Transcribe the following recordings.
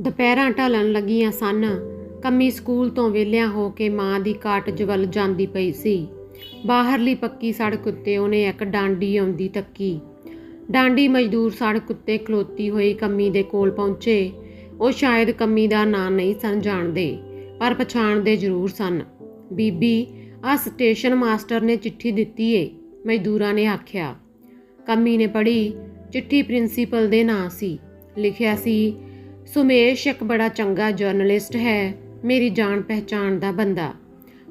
ਦੁਪਹਿਰਾਂ ਢਲਣ ਲੱਗੀਆਂ ਸਨ। ਕੰਮੀ ਸਕੂਲ ਤੋਂ ਵਿਹਲਿਆਂ ਹੋ ਕੇ ਮਾਂ ਦੀ ਕਾਟਜ ਜਵਲ ਜਾਂਦੀ ਪਈ ਸੀ। ਬਾਹਰਲੀ ਪੱਕੀ ਸੜਕ ਉੱਤੇ ਉਹਨੇ ਇੱਕ ਡਾਂਡੀ ਆਉਂਦੀ ਤੱਕੀ। ਡਾਂਡੀ ਮਜ਼ਦੂਰ ਸੜਕ ਉੱਤੇ ਖਲੋਤੀ ਹੋਈ ਕੰਮੀ ਦੇ ਕੋਲ ਪਹੁੰਚੇ। ਉਹ ਸ਼ਾਇਦ ਕੰਮੀ ਦਾ ਨਾਂ ਨਹੀਂ ਸਨ ਜਾਣਦੇ, ਪਰ ਪਛਾਣਦੇ ਜ਼ਰੂਰ ਸਨ। ਬੀਬੀ ਆ ਸਟੇਸ਼ਨ ਮਾਸਟਰ ਨੇ ਚਿੱਠੀ ਦਿੱਤੀ ਏ, ਮਜ਼ਦੂਰਾਂ ਨੇ ਆਖਿਆ। ਕੰਮੀ ਨੇ ਪੜ੍ਹੀ, ਚਿੱਠੀ ਪ੍ਰਿੰਸੀਪਲ ਦੇ ਨਾਂ ਸੀ। ਲਿਖਿਆ ਸੀ ਸੁਮੇਸ਼ ਇੱਕ ਬੜਾ ਚੰਗਾ ਜਰਨਲਿਸਟ ਹੈ, ਮੇਰੀ ਜਾਣ ਪਹਿਚਾਣ ਦਾ ਬੰਦਾ।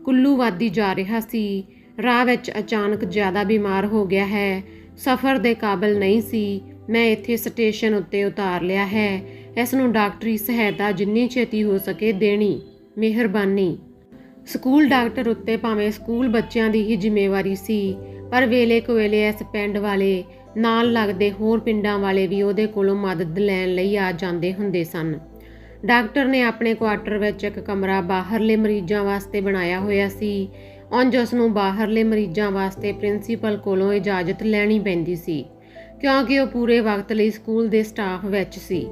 ਕੁੱਲੂ ਵਾਦੀ ਜਾ ਰਿਹਾ ਸੀ। ਰਾਹ ਵਿੱਚ ਅਚਾਨਕ ਜ਼ਿਆਦਾ ਬਿਮਾਰ ਹੋ ਗਿਆ ਹੈ। ਸਫ਼ਰ ਦੇ ਕਾਬਲ ਨਹੀਂ ਸੀ। ਮੈਂ ਇੱਥੇ ਸਟੇਸ਼ਨ ਉੱਤੇ ਉਤਾਰ ਲਿਆ ਹੈ। ਇਸ ਨੂੰ ਡਾਕਟਰੀ ਸਹਾਇਤਾ ਜਿੰਨੀ ਛੇਤੀ ਹੋ ਸਕੇ ਦੇਣੀ। ਮਿਹਰਬਾਨੀ। ਸਕੂਲ ਡਾਕਟਰ ਉੱਤੇ ਭਾਵੇਂ ਸਕੂਲ ਬੱਚਿਆਂ ਦੀ ਹੀ ਜ਼ਿੰਮੇਵਾਰੀ ਸੀ, ਪਰ ਵੇਲੇ ਕੋਵੇਲੇ ਇਸ ਪਿੰਡ ਵਾਲੇ ਨਾਲ ਲੱਗਦੇ ਹੋਰ ਪਿੰਡਾਂ ਵਾਲੇ ਵੀ ਉਹਦੇ ਕੋਲੋਂ ਮਦਦ ਲੈਣ ਲਈ ਆ ਜਾਂਦੇ ਹੁੰਦੇ ਸਨ। ਡਾਕਟਰ ਨੇ ਆਪਣੇ ਕੁਆਟਰ ਵਿੱਚ ਇੱਕ ਕਮਰਾ ਬਾਹਰਲੇ ਮਰੀਜ਼ਾਂ ਵਾਸਤੇ ਬਣਾਇਆ ਹੋਇਆ ਸੀ। ਉਂਝ ਉਸ ਨੂੰ ਬਾਹਰਲੇ ਮਰੀਜ਼ਾਂ ਵਾਸਤੇ ਪ੍ਰਿੰਸੀਪਲ ਕੋਲੋਂ ਇਜਾਜ਼ਤ ਲੈਣੀ ਪੈਂਦੀ ਸੀ, ਕਿਉਂਕਿ ਉਹ ਪੂਰੇ ਵਕਤ ਲਈ ਸਕੂਲ ਦੇ ਸਟਾਫ ਵਿੱਚ ਸੀ।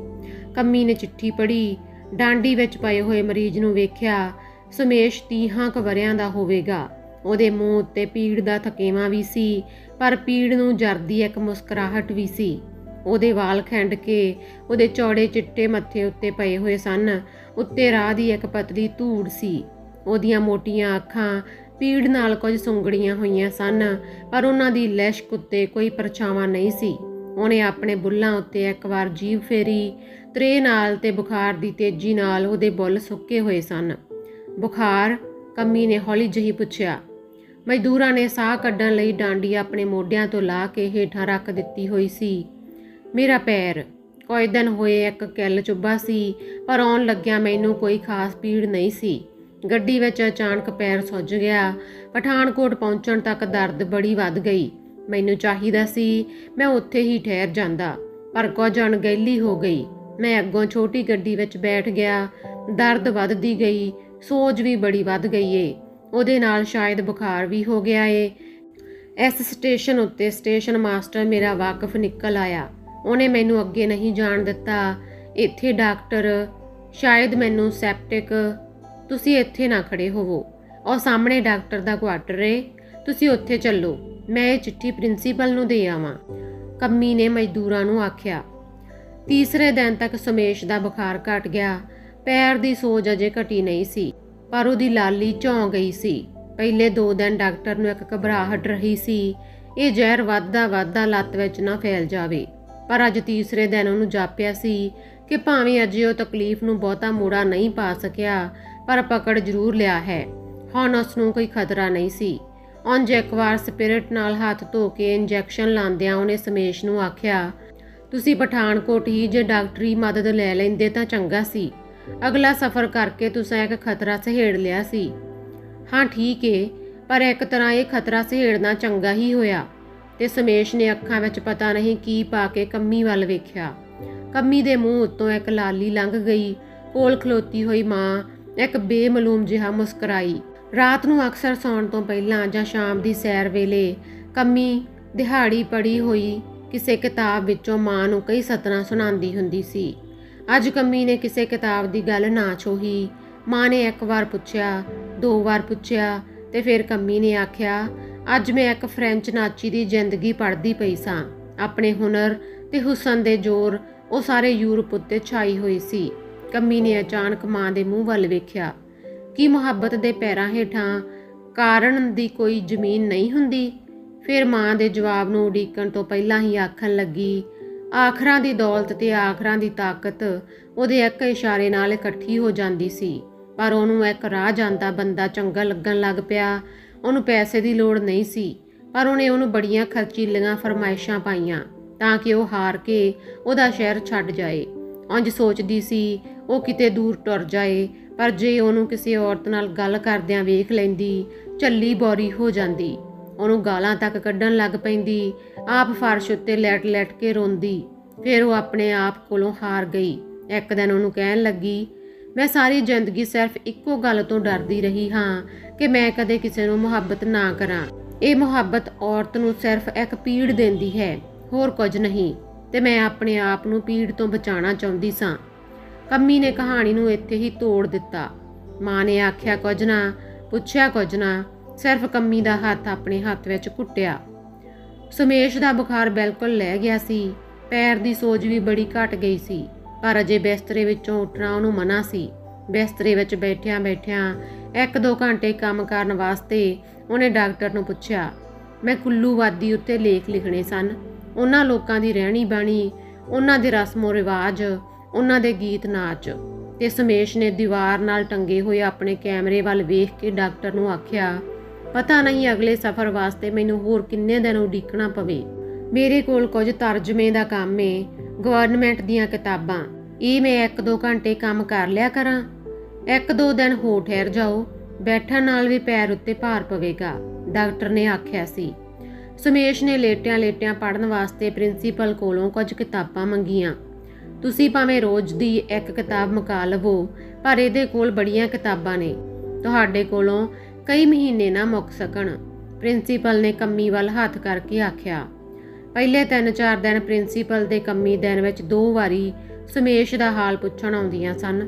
ਕੰਮੀ ਨੇ ਚਿੱਠੀ ਪੜ੍ਹੀ, ਡਾਂਡੀ ਵਿੱਚ ਪਏ ਹੋਏ ਮਰੀਜ਼ ਨੂੰ ਵੇਖਿਆ, ਸੁਮੇਸ਼ 30 ਕੁ ਵਰਿਆਂ ਦਾ ਹੋਵੇਗਾ। ਉਹਦੇ ਮੂੰਹ ਉੱਤੇ ਪੀੜ ਦਾ ਥਕੇਵਾਂ ਵੀ ਸੀ, ਪਰ ਪੀੜ ਨੂੰ ਜਰਦੀ ਇੱਕ ਮੁਸਕਰਾਹਟ ਵੀ ਸੀ। ਉਹਦੇ ਵਾਲ ਖਿੰਡ ਕੇ ਉਹਦੇ ਚੌੜੇ ਚਿੱਟੇ ਮੱਥੇ ਉੱਤੇ ਪਏ ਹੋਏ ਸਨ। ਉੱਤੇ ਰਾਹ ਦੀ ਇੱਕ ਪਤਲੀ ਧੂੜ ਸੀ। ਉਹਦੀਆਂ ਮੋਟੀਆਂ ਅੱਖਾਂ ਪੀੜ ਨਾਲ ਕੁਝ ਸੁੰਗੜੀਆਂ ਹੋਈਆਂ ਸਨ, ਪਰ ਉਹਨਾਂ ਦੀ ਲਿਸ਼ਕ ਉੱਤੇ ਕੋਈ ਪਰਛਾਵਾਂ ਨਹੀਂ ਸੀ। ਉਹਨੇ ਆਪਣੇ ਬੁੱਲਾਂ ਉੱਤੇ ਇੱਕ ਵਾਰ ਜੀਭ ਫੇਰੀ ਤਰੇ ਨਾਲ ਤੇ ਬੁਖਾਰ ਦੀ ਤੇਜ਼ੀ ਨਾਲ ਉਹਦੇ ਬੁੱਲ ਸੁੱਕੇ ਹੋਏ ਸਨ। ਬੁਖਾਰ? ਕੰਮੀ ਨੇ ਹੌਲੀ ਜਿਹੀ ਪੁੱਛਿਆ। ਮਜ਼ਦੂਰਾਂ ਨੇ ਸਾਹ ਕੱਢਣ ਲਈ ਡਾਂਡੀ ਆਪਣੇ ਮੋਢਿਆਂ ਤੋਂ ਲਾ ਕੇ ਹੇਠਾਂ ਰੱਖ ਦਿੱਤੀ ਹੋਈ ਸੀ। ਮੇਰਾ ਪੈਰ, ਕੋਈ ਦਿਨ ਹੋਏ ਇੱਕ ਕਿੱਲ ਚੁੱਭਾ ਸੀ, ਪਰ ਆਉਣ ਲੱਗਿਆ ਮੈਨੂੰ ਕੋਈ ਖਾਸ ਪੀੜ ਨਹੀਂ ਸੀ। ਗੱਡੀ ਵਿੱਚ ਅਚਾਨਕ ਪੈਰ ਸੁੱਜ ਗਿਆ। ਪਠਾਨਕੋਟ ਪਹੁੰਚਣ ਤੱਕ ਦਰਦ ਬੜੀ ਵੱਧ ਗਈ। ਮੈਨੂੰ ਚਾਹੀਦਾ ਸੀ, ਮੈਂ ਉੱਥੇ ਹੀ ਠਹਿਰ ਜਾਂਦਾ, ਪਰ ਕੁਝ ਅਣਗਹਿਲੀ ਹੋ ਗਈ। ਮੈਂ ਅੱਗੋਂ ਛੋਟੀ ਗੱਡੀ ਵਿੱਚ ਬੈਠ ਗਿਆ। ਦਰਦ ਵੱਧਦੀ ਗਈ। ਸੋਜ ਵੀ ਬੜੀ ਵੱਧ ਗਈ ਏ। ਉਹਦੇ ਨਾਲ ਸ਼ਾਇਦ ਬੁਖਾਰ ਵੀ ਹੋ ਗਿਆ ਏ। ਇਸ ਸਟੇਸ਼ਨ ਉੱਤੇ ਸਟੇਸ਼ਨ ਮਾਸਟਰ ਮੇਰਾ ਵਾਕਫ ਨਿਕਲ ਆਇਆ। ਉਹਨੇ ਮੈਨੂੰ ਅੱਗੇ ਨਹੀਂ ਜਾਣ ਦਿੱਤਾ। ਇੱਥੇ ਡਾਕਟਰ, ਸ਼ਾਇਦ ਮੈਨੂੰ ਸੈਪਟਿਕ, ਤੁਸੀਂ ਇੱਥੇ ਨਾ ਖੜੇ ਹੋਵੋ। ਉਹ ਸਾਹਮਣੇ ਡਾਕਟਰ ਦਾ ਕੁਆਟਰ ਏ। ਤੁਸੀਂ ਉੱਥੇ ਚੱਲੋ। ਮੈਂ ਇਹ ਚਿੱਠੀ ਪ੍ਰਿੰਸੀਪਲ ਨੂੰ ਦੇ ਆਵਾਂ। ਕੰਮੀ ਨੇ ਮਜ਼ਦੂਰਾਂ ਨੂੰ ਆਖਿਆ। ਤੀਸਰੇ ਦਿਨ ਤੱਕ ਸੁਮੇਸ਼ ਦਾ ਬੁਖਾਰ ਘਟ ਗਿਆ। ਪੈਰ ਦੀ ਸੋਜ ਅਜੇ ਘਟੀ ਨਹੀਂ ਸੀ। ਪਰ ਉਹਦੀ ਲਾਲੀ ਝੌਂ ਗਈ ਸੀ। ਪਹਿਲੇ 2 ਦਿਨ ਡਾਕਟਰ ਨੂੰ ਇੱਕ ਘਬਰਾਹਟ ਰਹੀ ਸੀ। ਇਹ ਜ਼ਹਿਰ ਵੱਧਦਾ ਵੱਧਦਾ ਲੱਤ ਵਿੱਚ ਨਾ ਫੈਲ ਜਾਵੇ। ਪਰ ਅੱਜ ਤੀਸਰੇ ਦਿਨ ਉਹਨੂੰ ਜਾਪਿਆ ਸੀ ਕਿ ਭਾਵੇਂ ਅਜੇ ਉਹ ਤਕਲੀਫ ਨੂੰ ਬਹੁਤਾ ਮੋੜਾ ਨਹੀਂ ਪਾ ਸਕਿਆ, ਪਰ ਪਕੜ ਜ਼ਰੂਰ ਲਿਆ ਹੈ। ਹੁਣ ਉਸ ਨੂੰ ਕੋਈ ਖਤਰਾ ਨਹੀਂ ਸੀ। ਉਂਝ ਇੱਕ ਵਾਰ ਸਪਿਰਿਟ ਨਾਲ ਹੱਥ ਧੋ ਕੇ ਇੰਜੈਕਸ਼ਨ ਲਾਉਂਦਿਆਂ ਉਹਨੇ ਸਮੇਸ਼ ਨੂੰ ਆਖਿਆ, ਤੁਸੀਂ ਪਠਾਨਕੋਟ ਹੀ ਜੇ ਡਾਕਟਰੀ ਮਦਦ ਲੈ ਲੈਂਦੇ ਤਾਂ ਚੰਗਾ ਸੀ। ਅਗਲਾ ਸਫ਼ਰ ਕਰਕੇ ਤੁਸੀਂ ਇੱਕ ਖਤਰਾ ਸਹੇੜ ਲਿਆ ਸੀ। ਹਾਂ, ਠੀਕ ਏ, ਪਰ ਇੱਕ ਤਰ੍ਹਾਂ ਇਹ ਖਤਰਾ ਸਹੇੜਨਾ ਚੰਗਾ ਹੀ ਹੋਇਆ ਤੇ ਸਮੇਸ਼ ਨੇ ਅੱਖਾਂ ਵਿੱਚ ਪਤਾ ਨਹੀਂ ਕੀ ਪਾ ਕੇ ਕੰਮੀ ਵੱਲ ਵੇਖਿਆ। ਕੰਮੀ ਦੇ ਮੂੰਹ ਉੱਤੋਂ ਇੱਕ ਲਾਲੀ ਲੰਘ ਗਈ, ਕੋਲ ਖਲੋਤੀ ਹੋਈ ਮਾਂ ਇੱਕ ਬੇਮਲੂਮ ਜਿਹਾ ਮੁਸਕਰਾਈ। ਰਾਤ ਨੂੰ ਅਕਸਰ ਸੌਣ ਤੋਂ ਪਹਿਲਾਂ ਜਾਂ ਸ਼ਾਮ ਦੀ ਸੈਰ ਵੇਲੇ ਕੰਮੀ ਦਿਹਾੜੀ ਪੜੀ ਹੋਈ ਕਿਸੇ ਕਿਤਾਬ ਵਿੱਚੋਂ ਮਾਂ ਨੂੰ ਕਈ ਸਤਰਾਂ ਸੁਣਾਉਂਦੀ ਹੁੰਦੀ ਸੀ। ਅੱਜ ਕੰਮੀ ਨੇ ਕਿਸੇ ਕਿਤਾਬ ਦੀ ਗੱਲ ਨਾ ਛੋਹੀ। ਮਾਂ ਨੇ ਇੱਕ ਵਾਰ ਪੁੱਛਿਆ, ਦੋ ਵਾਰ ਪੁੱਛਿਆ ਤੇ ਫਿਰ ਕੰਮੀ ਨੇ ਆਖਿਆ, ਅੱਜ ਮੈਂ ਇੱਕ ਫ੍ਰੈਂਚ ਨਾਚੀ ਦੀ ਜ਼ਿੰਦਗੀ ਪੜ੍ਹਦੀ ਪਈ ਸਾਂ। ਆਪਣੇ ਹੁਨਰ ਤੇ ਹੁਸਨ ਦੇ ਜ਼ੋਰ ਉਹ ਸਾਰੇ ਯੂਰਪ ਉੱਤੇ ਛਾਈ ਹੋਈ ਸੀ। ਕੰਮੀ ਨੇ ਅਚਾਨਕ ਮਾਂ ਦੇ ਮੂੰਹ ਵੱਲ ਵੇਖਿਆ। ਕੀ ਮੁਹੱਬਤ ਦੇ ਪੈਰਾਂ ਹੇਠਾਂ ਕਾਰਨ ਦੀ ਕੋਈ ਜ਼ਮੀਨ ਨਹੀਂ ਹੁੰਦੀ? ਫਿਰ ਮਾਂ ਦੇ ਜਵਾਬ ਨੂੰ ਉਡੀਕਣ ਤੋਂ ਪਹਿਲਾਂ ਹੀ ਆਖਣ ਲੱਗੀ ਆਖਰਾਂ ਦੀ ਦੌਲਤ ਤੇ ਆਖਰਾਂ ਦੀ ਤਾਕਤ ਉਹਦੇ ਇੱਕ ਇਸ਼ਾਰੇ ਨਾਲ ਇਕੱਠੀ ਹੋ ਜਾਂਦੀ ਸੀ, ਪਰ ਉਹਨੂੰ ਇੱਕ ਰਾਹ ਜਾਂਦਾ ਬੰਦਾ ਚੰਗਾ ਲੱਗਣ ਲੱਗ ਪਿਆ। ਉਹਨੂੰ ਪੈਸੇ ਦੀ ਲੋੜ ਨਹੀਂ ਸੀ, ਪਰ ਉਹਨੇ ਉਹਨੂੰ ਬੜੀਆਂ ਖਰਚੀਲੀਆਂ ਫਰਮਾਇਸ਼ਾਂ ਪਾਈਆਂ ਤਾਂ ਕਿ ਉਹ ਹਾਰ ਕੇ ਉਹਦਾ ਸ਼ਹਿਰ ਛੱਡ ਜਾਏ। ਉਂਝ ਸੋਚਦੀ ਸੀ, ਉਹ ਕਿਤੇ ਦੂਰ ਟੁਰ ਜਾਏ, ਪਰ ਜੇ ਉਹਨੂੰ ਕਿਸੇ ਔਰਤ ਨਾਲ ਗੱਲ ਕਰਦਿਆਂ ਵੇਖ ਲੈਂਦੀ ਚੱਲੀ ਬੋਰੀ ਹੋ ਜਾਂਦੀ। ਉਹਨੂੰ ਗਾਲਾਂ ਤੱਕ ਕੱਢਣ ਲੱਗ ਪੈਂਦੀ। ਆਪ ਫਰਸ਼ ਉੱਤੇ ਲੈਟ-ਲੈਟ ਕੇ ਰੋਂਦੀ। ਫਿਰ ਉਹ ਆਪਣੇ ਆਪ ਕੋਲੋਂ ਹਾਰ ਗਈ। ਇੱਕ ਦਿਨ ਉਹਨੂੰ ਕਹਿਣ ਲੱਗੀ, ਮੈਂ ਸਾਰੀ ਜ਼ਿੰਦਗੀ ਸਿਰਫ ਇੱਕੋ ਗੱਲ ਤੋਂ ਡਰਦੀ ਰਹੀ ਹਾਂ ਕਿ ਮੈਂ ਕਦੇ ਕਿਸੇ ਨੂੰ ਮੁਹੱਬਤ ਨਾ ਕਰਾਂ। ਇਹ ਮੁਹੱਬਤ ਔਰਤ ਨੂੰ ਸਿਰਫ ਇੱਕ ਪੀੜ ਦਿੰਦੀ ਹੈ, ਹੋਰ ਕੁਝ ਨਹੀਂ। ਤੇ ਮੈਂ ਆਪਣੇ ਆਪ ਨੂੰ ਪੀੜ ਤੋਂ ਬਚਾਉਣਾ ਚਾਹੁੰਦੀ ਸਾਂ। ਕੰਮੀ ਨੇ ਕਹਾਣੀ ਨੂੰ ਇੱਥੇ ਹੀ ਤੋੜ ਦਿੱਤਾ। ਮਾਂ ਨੇ ਆਖਿਆ, ਕੁਝ ਨਾ, ਪੁੱਛਿਆ ਕੁਝ ਨਾ। ਸਿਰਫ ਕੰਮੀ ਦਾ ਹੱਥ ਆਪਣੇ ਹੱਥ ਵਿੱਚ ਘੁੱਟਿਆ। ਸੁਮੇਸ਼ ਦਾ ਬੁਖਾਰ ਬਿਲਕੁਲ ਲੈ ਗਿਆ ਸੀ। ਪੈਰ ਦੀ ਸੋਜ ਵੀ ਬੜੀ ਘਟ ਗਈ ਸੀ, ਪਰ ਅਜੇ ਬਿਸਤਰੇ ਵਿੱਚੋਂ ਉੱਠਣਾ ਉਹਨੂੰ ਮਨਾ ਸੀ। ਬਿਸਤਰੇ ਵਿੱਚ ਬੈਠਿਆਂ ਬੈਠਿਆਂ ਇੱਕ ਦੋ ਘੰਟੇ ਕੰਮ ਕਰਨ ਵਾਸਤੇ ਉਹਨੇ ਡਾਕਟਰ ਨੂੰ ਪੁੱਛਿਆ, ਮੈਂ ਕੁੱਲੂਵਾਦੀ ਉੱਤੇ ਲੇਖ ਲਿਖਣੇ ਸਨ। ਉਹਨਾਂ ਲੋਕਾਂ ਦੀ ਰਹਿਣੀ ਬਾਣੀ, ਉਹਨਾਂ ਦੇ ਰਸਮੋ ਰਿਵਾਜ, ਉਹਨਾਂ ਦੇ ਗੀਤ ਨਾਚ। ਤੇ ਸੁਮੇਸ਼ ਨੇ ਦੀਵਾਰ ਨਾਲ ਟੰਗੇ ਹੋਏ ਆਪਣੇ ਕੈਮਰੇ ਵੱਲ ਵੇਖ ਕੇ ਡਾਕਟਰ ਨੂੰ ਆਖਿਆ ਪਤਾ ਨਹੀਂ ਅਗਲੇ ਸਫ਼ਰ ਵਾਸਤੇ ਮੈਨੂੰ ਹੋਰ ਕਿੰਨੇ ਦਿਨ ਉਡੀਕਣਾ ਪਵੇ। ਮੇਰੇ ਕੋਲ ਕੁਝ ਤਰਜਮੇ ਦਾ ਕੰਮ ਏ ਗਵਰਨਮੈਂਟ ਦੀਆਂ ਕਿਤਾਬਾਂ। ਇਹ ਮੈਂ ਇੱਕ ਦੋ ਘੰਟੇ ਕੰਮ ਕਰ ਲਿਆ ਕਰਾਂ। ਇੱਕ ਦੋ ਦਿਨ ਹੋ ਠਹਿਰ ਜਾਓ, ਬੈਠਣ ਨਾਲ ਵੀ ਪੈਰ ਉੱਤੇ ਭਾਰ ਪਵੇਗਾ, ਡਾਕਟਰ ਨੇ ਆਖਿਆ ਸੀ। ਸੁਮੇਸ਼ ਨੇ ਲੇਟਿਆਂ ਲੇਟਿਆਂ ਪੜਨ ਵਾਸਤੇ ਪ੍ਰਿੰਸੀਪਲ ਕੋਲੋਂ ਕੁਝ ਕਿਤਾਬਾਂ ਮੰਗੀਆਂ। ਤੁਸੀਂ ਭਾਵੇਂ ਰੋਜ਼ ਦੀ ਇੱਕ ਕਿਤਾਬ ਮੁਕਾ ਲਵੋ, ਪਰ ਇਹਦੇ ਕੋਲ ਬੜੀਆਂ ਕਿਤਾਬਾਂ ਨੇ। ਤੁਹਾਡੇ ਕੋਲੋਂ ਕਈ ਮਹੀਨੇ ਨਾ ਮੁੱਕ ਸਕਣ। ਪ੍ਰਿੰਸੀਪਲ ਨੇ ਕੰਮੀ ਵੱਲ ਹੱਥ ਕਰਕੇ ਆਖਿਆ, ਪਹਿਲੇ ਤਿੰਨ ਚਾਰ ਦਿਨ ਪ੍ਰਿੰਸੀਪਲ ਦੇ ਕੰਮੀ ਦਿਨ ਵਿੱਚ ਦੋ ਵਾਰੀ ਸੁਮੇਸ਼ ਦਾ ਹਾਲ ਪੁੱਛਣ ਆਉਂਦੀਆਂ ਸਨ।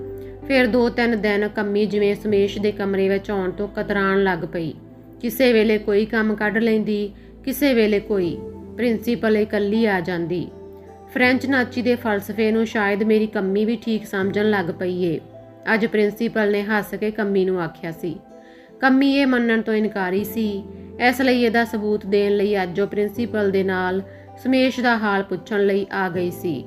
ਫਿਰ ਦੋ ਤਿੰਨ ਦਿਨ ਕੰਮੀ ਜਿਵੇਂ ਸੁਮੇਸ਼ ਦੇ ਕਮਰੇ ਵਿੱਚ ਆਉਣ ਤੋਂ ਕਤਰਾਣ ਲੱਗ ਪਈ। ਕਿਸੇ ਵੇਲੇ ਕੋਈ ਕੰਮ ਕੱਢ ਲੈਂਦੀ, ਕਿਸੇ ਵੇਲੇ ਕੋਈ। ਪ੍ਰਿੰਸੀਪਲ ਇਕੱਲੀ ਆ ਜਾਂਦੀ। ਫ੍ਰੈਂਚ ਨਾਚੀ ਦੇ ਫਲਸਫੇ ਨੂੰ ਸ਼ਾਇਦ ਮੇਰੀ ਕੰਮੀ ਵੀ ਠੀਕ ਸਮਝਣ ਲੱਗ ਪਈ ਏ। ਅੱਜ ਪ੍ਰਿੰਸੀਪਲ ਨੇ ਹੱਸ ਕੇ ਕੰਮੀ ਨੂੰ ਆਖਿਆ ਸੀ। ਕੰਮੀ ਇਹ ਮੰਨਣ ਤੋਂ ਇਨਕਾਰੀ ਸੀ। ਇਸ ਲਈ ਇਹਦਾ ਸਬੂਤ ਦੇਣ ਲਈ ਅੱਜ ਉਹ ਪ੍ਰਿੰਸੀਪਲ ਦੇ ਨਾਲ ਸੁਮੇਸ਼ ਦਾ ਹਾਲ ਪੁੱਛਣ ਲਈ ਆ ਗਈ ਸੀ।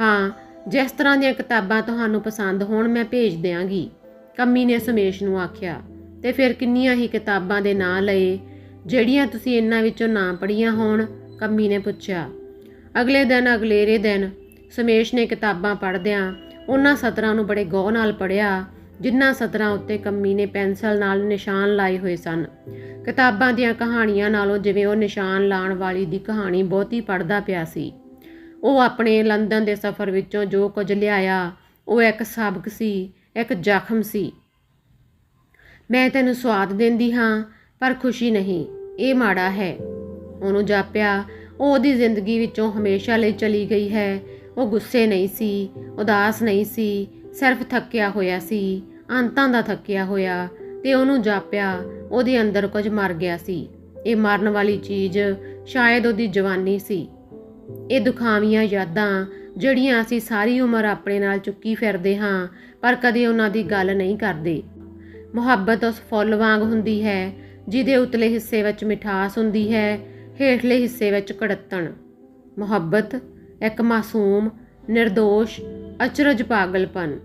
ਹਾਂ, ਜਿਸ ਤਰ੍ਹਾਂ ਦੀਆਂ ਕਿਤਾਬਾਂ ਤੁਹਾਨੂੰ ਪਸੰਦ ਹੋਣ ਮੈਂ ਭੇਜ ਦਿਆਂਗੀ, ਕੰਮੀ ਨੇ ਸੁਮੇਸ਼ ਨੂੰ ਆਖਿਆ। ਤੇ ਫਿਰ ਕਿੰਨੀਆਂ ਹੀ ਕਿਤਾਬਾਂ ਦੇ ਨਾਂ ਲਏ, ਜਿਹੜੀਆਂ ਤੁਸੀਂ ਇਹਨਾਂ ਵਿੱਚੋਂ ਨਾ ਪੜ੍ਹੀਆਂ ਹੋਣ, ਕੰਮੀ ਨੇ ਪੁੱਛਿਆ। ਅਗਲੇ ਦਿਨ, ਅਗਲੇਰੇ ਦਿਨ ਸੁਮੇਸ਼ ਨੇ ਕਿਤਾਬਾਂ ਪੜ੍ਹਦਿਆਂ ਉਹਨਾਂ ਸਤਰਾਂ ਨੂੰ ਬੜੇ ਗੌਰ ਨਾਲ ਪੜ੍ਹਿਆ ਜਿਨ੍ਹਾਂ ਸਤਰਾਂ ਉੱਤੇ ਕੰਮੀ ਨੇ ਪੈਨਸਲ ਨਾਲ ਨਿਸ਼ਾਨ ਲਾਏ ਹੋਏ ਸਨ। ਕਿਤਾਬਾਂ ਦੀਆਂ ਕਹਾਣੀਆਂ ਨਾਲੋਂ ਜਿਵੇਂ ਉਹ ਨਿਸ਼ਾਨ ਲਾਉਣ ਵਾਲੀ ਦੀ ਕਹਾਣੀ ਬਹੁਤੀ ਪੜ੍ਹਦਾ ਪਿਆ ਸੀ। ਉਹ ਆਪਣੇ ਲੰਡਨ ਦੇ ਸਫ਼ਰ ਵਿੱਚੋਂ ਜੋ ਕੁਝ ਲਿਆਇਆ, ਉਹ ਇੱਕ ਸਬਕ ਸੀ, ਇੱਕ ਜ਼ਖਮ ਸੀ। ਮੈਂ ਤੈਨੂੰ ਸਵਾਦ ਦਿੰਦੀ ਹਾਂ, ਪਰ ਖੁਸ਼ੀ ਨਹੀਂ, ਇਹ ਮਾੜਾ ਹੈ। ਉਹਨੂੰ ਜਾਪਿਆ, ਉਹ ਉਹਦੀ ਜ਼ਿੰਦਗੀ ਵਿੱਚੋਂ ਹਮੇਸ਼ਾ ਲਈ ਚਲੀ ਗਈ ਹੈ। ਉਹ ਗੁੱਸੇ ਨਹੀਂ ਸੀ, ਉਦਾਸ ਨਹੀਂ ਸੀ ਸਿਰਫ ਥੱਕਿਆ ਹੋਇਆ ਸੀ, ਅੰਤਾਂ ਦਾ ਥੱਕਿਆ ਹੋਇਆ ਤੇ ਉਹਨੂੰ ਜਾਪਿਆ, ਉਹਦੇ ਅੰਦਰ ਕੁਝ ਮਰ ਗਿਆ ਸੀ। ਇਹ ਮਰਨ ਵਾਲੀ ਚੀਜ਼ ਸ਼ਾਇਦ ਉਹਦੀ ਜਵਾਨੀ ਸੀ। ਇਹ ਦੁਖਾਵੀਆਂ ਯਾਦਾਂ ਜਿਹੜੀਆਂ ਅਸੀਂ ਸਾਰੀ ਉਮਰ ਆਪਣੇ ਨਾਲ ਚੁੱਕੀ ਫਿਰਦੇ ਹਾਂ, ਪਰ ਕਦੇ ਉਹਨਾਂ ਦੀ ਗੱਲ ਨਹੀਂ ਕਰਦੇ। ਮੁਹੱਬਤ ਉਸ ਫੁੱਲ ਵਾਂਗ ਹੁੰਦੀ ਹੈ, ਜਿਹਦੇ ਉਤਲੇ ਹਿੱਸੇ ਵਿੱਚ ਮਿਠਾਸ ਹੁੰਦੀ ਹੈ, ਹੇਠਲੇ ਹਿੱਸੇ ਵਿੱਚ ਕੜੱਤਣ। ਮੁਹੱਬਤ ਇੱਕ ਮਾਸੂਮ, ਨਿਰਦੋਸ਼ ਅਚਰਜ ਪਾਗਲਪਨ।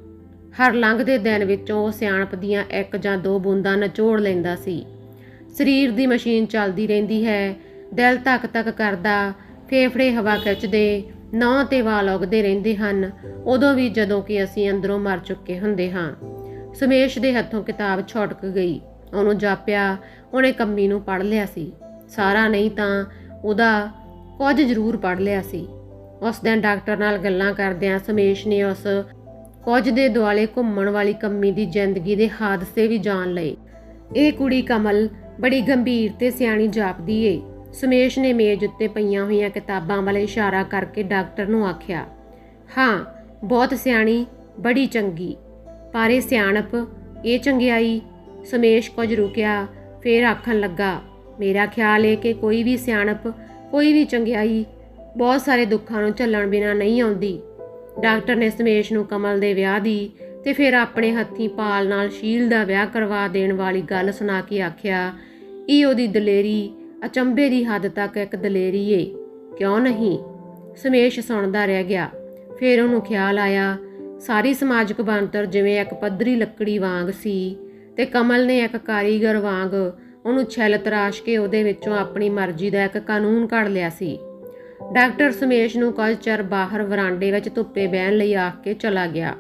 ਹਰ ਲੰਘਦੇ ਦਿਨ ਵਿੱਚੋਂ ਉਹ ਸਿਆਣਪ ਦੀਆਂ ਇੱਕ ਜਾਂ ਦੋ ਬੂੰਦਾਂ ਨਚੋੜ ਲੈਂਦਾ ਸੀ। ਸਰੀਰ ਦੀ ਮਸ਼ੀਨ ਚੱਲਦੀ ਰਹਿੰਦੀ ਹੈ, ਦਿਲ ਧੱਕ ਧੱਕ ਕਰਦਾ, ਫੇਫੜੇ ਹਵਾ ਖਿੱਚਦੇ ਨਹੁੰ ਤੇ ਵਾਲ ਉਗਦੇ ਰਹਿੰਦੇ ਹਨ, ਉਦੋਂ ਵੀ ਜਦੋਂ ਕਿ ਅਸੀਂ ਅੰਦਰੋਂ ਮਰ ਚੁੱਕੇ ਹੁੰਦੇ ਹਾਂ। ਸੁਮੇਸ਼ ਦੇ ਹੱਥੋਂ ਕਿਤਾਬ ਛੁੱਟਕ ਗਈ, ਉਹਨੂੰ ਜਾਪਿਆ, ਉਹਨੇ ਕੰਮੀ ਨੂੰ ਪੜ੍ਹ ਲਿਆ ਸੀ। ਸਾਰਾ ਨਹੀਂ ਤਾਂ ਉਹਦਾ ਕੁਝ ਜ਼ਰੂਰ ਪੜ੍ਹ ਲਿਆ ਸੀ। ਉਸ ਦਿਨ ਡਾਕਟਰ ਨਾਲ ਗੱਲਾਂ ਕਰਦਿਆਂ ਸਮੇਸ਼ ਨੇ ਉਸ ਕੁਝ ਦੇ ਦੁਆਲੇ ਘੁੰਮਣ ਵਾਲੀ ਕੰਮੀ ਦੀ ਜ਼ਿੰਦਗੀ ਦੇ ਹਾਦਸੇ ਵੀ ਜਾਣ ਲਏ। ਇਹ ਕੁੜੀ ਕਮਲ ਬੜੀ ਗੰਭੀਰ ਤੇ ਸਿਆਣੀ ਜਾਪਦੀ ਏ। ਸਮੇਸ਼ ਨੇ ਮੇਜ਼ ਉੱਤੇ ਪਈਆਂ ਹੋਈਆਂ ਕਿਤਾਬਾਂ ਵੱਲ ਇਸ਼ਾਰਾ ਕਰਕੇ ਡਾਕਟਰ ਨੂੰ ਆਖਿਆ, ਹਾਂ, ਬਹੁਤ ਸਿਆਣੀ, ਬੜੀ ਚੰਗੀ। ਪਰ ਇਹ ਸਿਆਣਪ, ਇਹ ਚੰਗਿਆਈ। ਸਮੇਸ਼ ਕੁਝ ਰੁਕਿਆ, ਫੇਰ ਆਖਣ ਲੱਗਾ, ਮੇਰਾ ਖਿਆਲ ਏ ਕਿ ਕੋਈ ਵੀ ਸਿਆਣਪ, ਕੋਈ ਵੀ ਚੰਗਿਆਈ ਬਹੁਤ ਸਾਰੇ ਦੁੱਖਾਂ ਨੂੰ ਝੱਲਣ ਬਿਨਾ ਨਹੀਂ ਆਉਂਦੀ। ਡਾਕਟਰ ਨੇ ਸਮੇਸ਼ ਨੂੰ ਕਮਲ ਦੇ ਵਿਆਹ ਦੀ ਤੇ ਫਿਰ ਆਪਣੇ ਹੱਥੀਂ ਪਾਲ ਨਾਲ ਸ਼ੀਲ ਦਾ ਵਿਆਹ ਕਰਵਾ ਦੇਣ ਵਾਲੀ ਗੱਲ ਸੁਣਾ ਕੇ ਆਖਿਆ, ਇਹ ਉਹਦੀ ਦਲੇਰੀ, ਅਚੰਭੇ ਦੀ ਹੱਦ ਤੱਕ ਇੱਕ ਦਲੇਰੀ ਏ। ਕਿਉਂ ਨਹੀਂ? ਸਮੇਸ਼ ਸੁਣਦਾ ਰਹਿ ਗਿਆ। ਫਿਰ ਉਹਨੂੰ ਖਿਆਲ ਆਇਆ, ਸਾਰੀ ਸਮਾਜਿਕ ਬਣਤਰ ਜਿਵੇਂ ਇੱਕ ਪੱਧਰੀ ਲੱਕੜੀ ਵਾਂਗ ਸੀ ਤੇ ਕਮਲ ਨੇ ਇੱਕ ਕਾਰੀਗਰ ਵਾਂਗ ਉਹਨੂੰ ਛੈਲ ਤਰਾਸ਼ ਕੇ ਉਹਦੇ ਵਿੱਚੋਂ ਆਪਣੀ ਮਰਜ਼ੀ ਦਾ ਇੱਕ ਕਾਨੂੰਨ ਕੱਢ ਲਿਆ ਸੀ। ਡਾਕਟਰ ਸਮੇਸ਼ ਨੂੰ ਕੁਝ ਚਿਰ ਬਾਹਰ ਵਰਾਂਡੇ ਵਿੱਚ ਧੁੱਪੇ ਬਹਿਣ ਲਈ ਆਖ ਕੇ ਚਲਾ ਗਿਆ।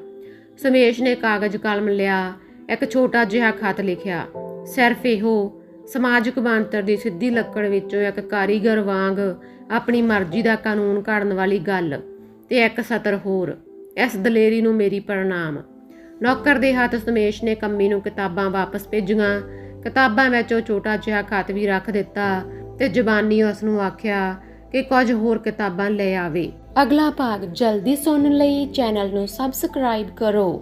ਸਮੇਸ਼ ਨੇ ਕਾਗਜ਼ ਕਲਮ ਲਿਆ, ਇੱਕ ਛੋਟਾ ਜਿਹਾ ਖਤ ਲਿਖਿਆ। ਸਿਰਫ ਇਹੋ, ਸਮਾਜਿਕ ਬਣਤਰ ਦੀ ਸਿੱਧੀ ਲੱਕੜ ਵਿੱਚੋਂ ਇੱਕ ਕਾਰੀਗਰ ਵਾਂਗ ਆਪਣੀ ਮਰਜ਼ੀ ਦਾ ਕਾਨੂੰਨ ਘੜਨ ਵਾਲੀ ਗੱਲ ਤੇ ਇੱਕ ਸਤਰ ਹੋਰ, ਇਸ ਦਲੇਰੀ ਨੂੰ ਮੇਰੀ ਪ੍ਰਣਾਮ। ਨੌਕਰ ਦੇ ਹੱਥ ਸਮੇਸ਼ ਨੇ ਕੰਮੀ ਨੂੰ ਕਿਤਾਬਾਂ ਵਾਪਸ ਭੇਜੀਆਂ। ਕਿਤਾਬਾਂ ਵਿੱਚ ਉਹ ਛੋਟਾ ਜਿਹਾ ਖਤ ਵੀ ਰੱਖ ਦਿੱਤਾ ਤੇ ਜ਼ਬਾਨੀ ਉਸ ਨੂੰ ਆਖਿਆ ਕਿ ਕੁਝ ਹੋਰ ਕਿਤਾਬਾਂ ਲੈ ਆਵੇ। ਅਗਲਾ ਭਾਗ ਜਲਦੀ ਸੁਣਨ ਲਈ ਚੈਨਲ ਨੂੰ ਸਬਸਕ੍ਰਾਈਬ ਕਰੋ।